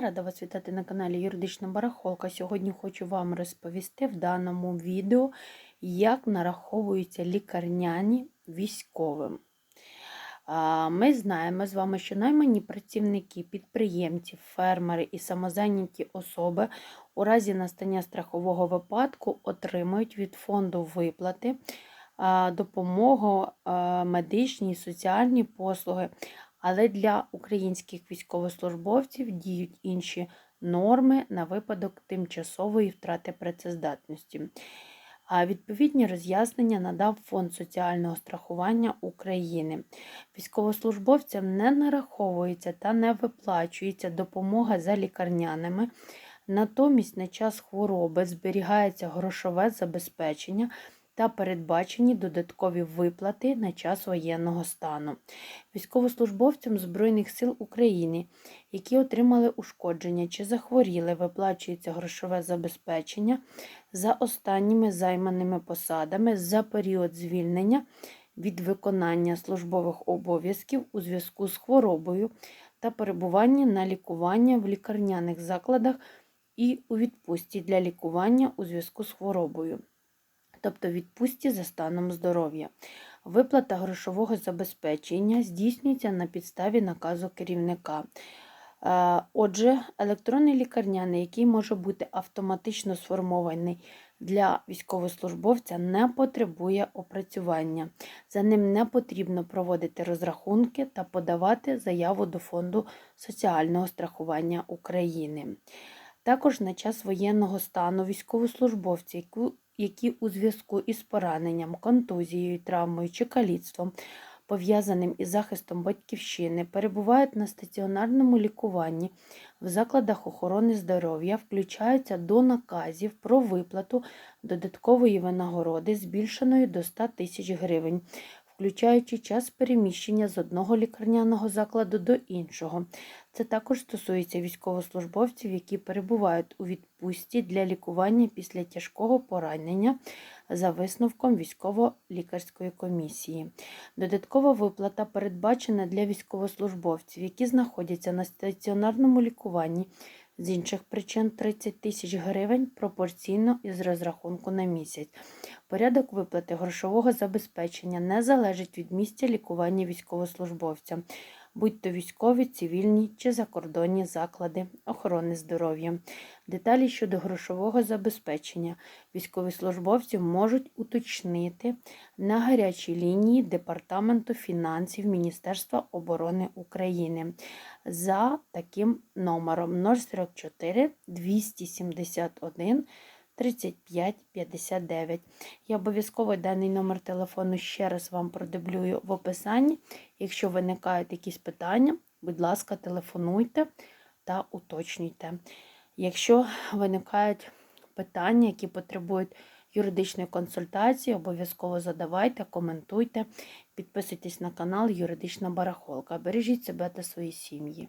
Рада вас вітати на каналі Юридична Барахолка. Сьогодні хочу вам розповісти в даному відео, як нараховуються лікарняні військовим. Ми знаємо з вами, що наймані працівники, підприємці, фермери і самозайняті особи у разі настання страхового випадку отримують від фонду виплати допомогу, медичні і соціальні послуги. Але для українських військовослужбовців діють інші норми на випадок тимчасової втрати працездатності. А відповідні роз'яснення надав Фонд соціального страхування України. Військовослужбовцям не нараховується та не виплачується допомога за лікарняними. Натомість на час хвороби зберігається грошове забезпечення та передбачені додаткові виплати на час воєнного стану. Військовослужбовцям Збройних сил України, які отримали ушкодження чи захворіли, виплачується грошове забезпечення за останніми займаними посадами за період звільнення від виконання службових обов'язків у зв'язку з хворобою та перебування на лікування в лікарняних закладах і у відпустці для лікування у зв'язку з хворобою тобто відпустці за станом здоров'я. Виплата грошового забезпечення здійснюється на підставі наказу керівника. Е, отже, електронний лікарняний, який може бути автоматично сформований для військовослужбовця, не потребує опрацювання. За ним не потрібно проводити розрахунки та подавати заяву до Фонду соціального страхування України. Також на час воєнного стану військовослужбовці, які у зв'язку із пораненням, контузією, травмою чи каліцтвом, пов'язаним із захистом батьківщини, перебувають на стаціонарному лікуванні в закладах охорони здоров'я, включаються до наказів про виплату додаткової винагороди, збільшеної до 100 тисяч гривень включаючи час переміщення з одного лікарняного закладу до іншого. Це також стосується військовослужбовців, які перебувають у відпустці для лікування після тяжкого поранення за висновком військово-лікарської комісії. Додаткова виплата передбачена для військовослужбовців, які знаходяться на стаціонарному лікуванні з інших причин 30 тисяч гривень пропорційно із розрахунку на місяць. Порядок виплати грошового забезпечення не залежить від місця лікування військовослужбовця, будь то військові, цивільні чи закордонні заклади охорони здоров'я. Деталі щодо грошового забезпечення військовослужбовців можуть уточнити на гарячій лінії Департаменту фінансів Міністерства оборони України за таким номером 044 271 3559. Я обов'язково даний номер телефону ще раз вам продублюю в описанні. Якщо виникають якісь питання, будь ласка, телефонуйте та уточнюйте. Якщо виникають питання, які потребують юридичної консультації, обов'язково задавайте, коментуйте, підписуйтесь на канал Юридична Барахолка. Бережіть себе та свої сім'ї.